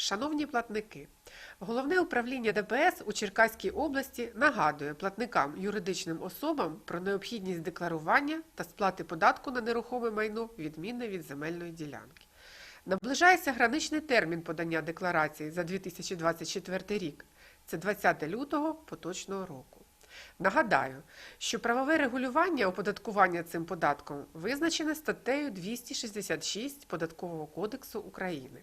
Шановні платники, Головне управління ДПС у Черкаській області нагадує платникам юридичним особам про необхідність декларування та сплати податку на нерухоме майно, відмінне від земельної ділянки. Наближається граничний термін подання декларації за 2024 рік. Це 20 лютого поточного року. Нагадаю, що правове регулювання оподаткування цим податком визначене статтею 266 Податкового кодексу України.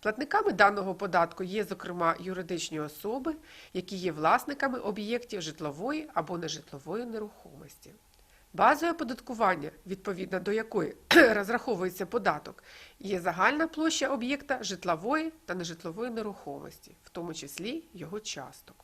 Платниками даного податку є, зокрема, юридичні особи, які є власниками об'єктів житлової або нежитлової нерухомості. Базою оподаткування, відповідно до якої розраховується податок, є загальна площа об'єкта житлової та нежитлової нерухомості, в тому числі його часток.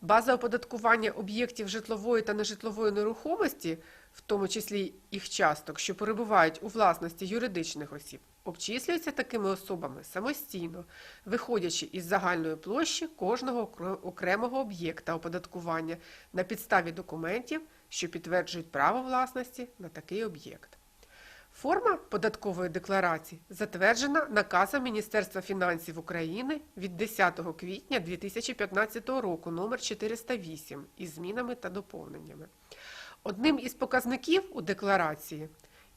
База оподаткування об'єктів житлової та нежитлової нерухомості, в тому числі їх часток, що перебувають у власності юридичних осіб, обчислюється такими особами самостійно, виходячи із загальної площі кожного окремого об'єкта оподаткування на підставі документів, що підтверджують право власності на такий об'єкт. Форма податкової декларації затверджена наказом Міністерства фінансів України від 10 квітня 2015 року номер 408 із змінами та доповненнями. Одним із показників у декларації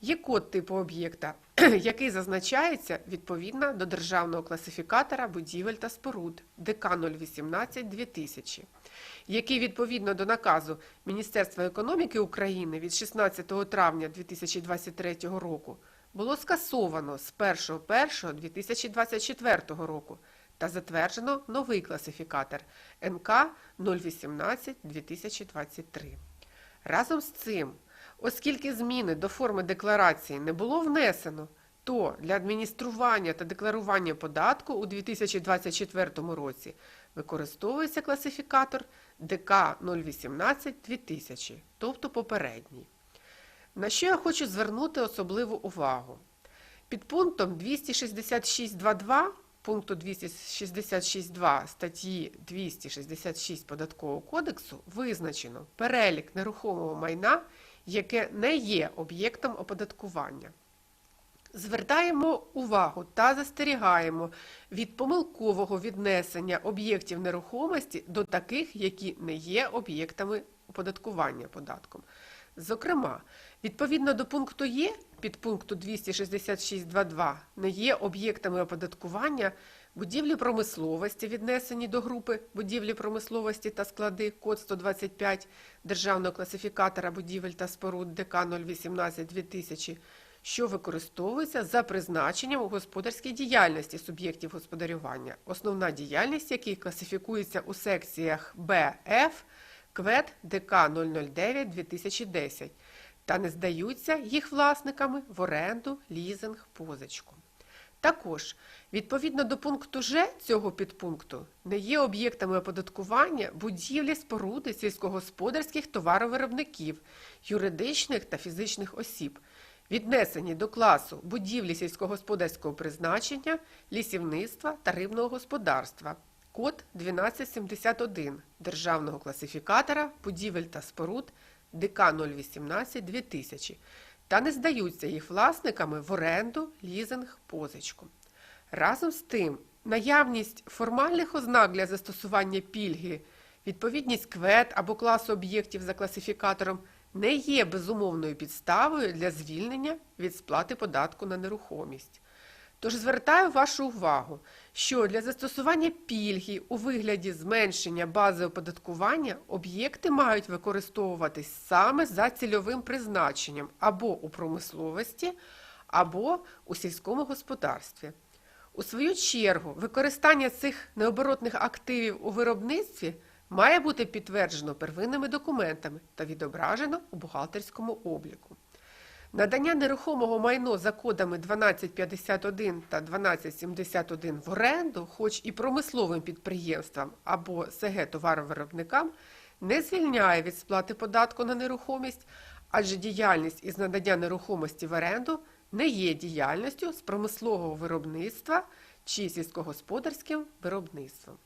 є код типу об'єкта, який зазначається відповідно до державного класифікатора будівель та споруд ДК 018 2000 який відповідно до наказу Міністерства економіки України від 16 травня 2023 року було скасовано з 1.1.2024 року та затверджено новий класифікатор НК 018 2023. Разом з цим, оскільки зміни до форми декларації не було внесено, то для адміністрування та декларування податку у 2024 році використовується класифікатор ДК 018 2000, тобто попередній. На що я хочу звернути особливу увагу? Під пунктом 266.2.2 пункту 266.2 статті 266 Податкового кодексу визначено перелік нерухомого майна, яке не є об'єктом оподаткування. Звертаємо увагу та застерігаємо від помилкового віднесення об'єктів нерухомості до таких, які не є об'єктами оподаткування податком. Зокрема, відповідно до пункту Є, підпункту 266.2.2 не є об'єктами оподаткування будівлі промисловості, віднесені до групи будівлі промисловості та склади код 125 Державного класифікатора будівель та споруд ДК 018 2000 що використовується за призначенням у господарській діяльності суб'єктів господарювання, основна діяльність яких класифікується у секціях Б, Ф, КВЕД ДК 009 2010 та не здаються їх власниками в оренду, лізинг, позичку. Також, відповідно до пункту Ж цього підпункту, не є об'єктами оподаткування будівлі споруди сільськогосподарських товаровиробників, юридичних та фізичних осіб, віднесені до класу будівлі сільськогосподарського призначення, лісівництва та рибного господарства. Код 1271 Державного класифікатора будівель та споруд ДК 018 2000 та не здаються їх власниками в оренду, лізинг, позичку. Разом з тим, наявність формальних ознак для застосування пільги, відповідність квет або класу об'єктів за класифікатором не є безумовною підставою для звільнення від сплати податку на нерухомість. Тож звертаю вашу увагу, що для застосування пільги у вигляді зменшення бази оподаткування об'єкти мають використовуватись саме за цільовим призначенням або у промисловості, або у сільському господарстві. У свою чергу, використання цих необоротних активів у виробництві має бути підтверджено первинними документами та відображено у бухгалтерському обліку. Надання нерухомого майно за кодами 1251 та 1271 в оренду, хоч і промисловим підприємствам або СГ товаровиробникам, не звільняє від сплати податку на нерухомість, адже діяльність із надання нерухомості в оренду не є діяльністю з промислового виробництва чи сільськогосподарським виробництвом.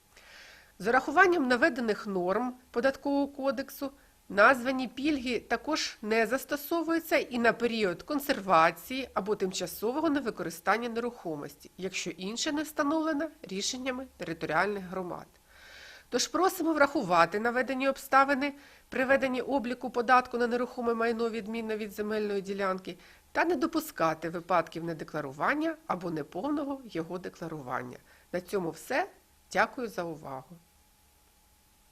З урахуванням наведених норм Податкового кодексу Названі пільги також не застосовуються і на період консервації або тимчасового невикористання нерухомості, якщо інше не встановлено рішеннями територіальних громад. Тож просимо врахувати наведені обставини при веденні обліку податку на нерухоме майно відмінно від земельної ділянки та не допускати випадків недекларування або неповного його декларування. На цьому все. Дякую за увагу.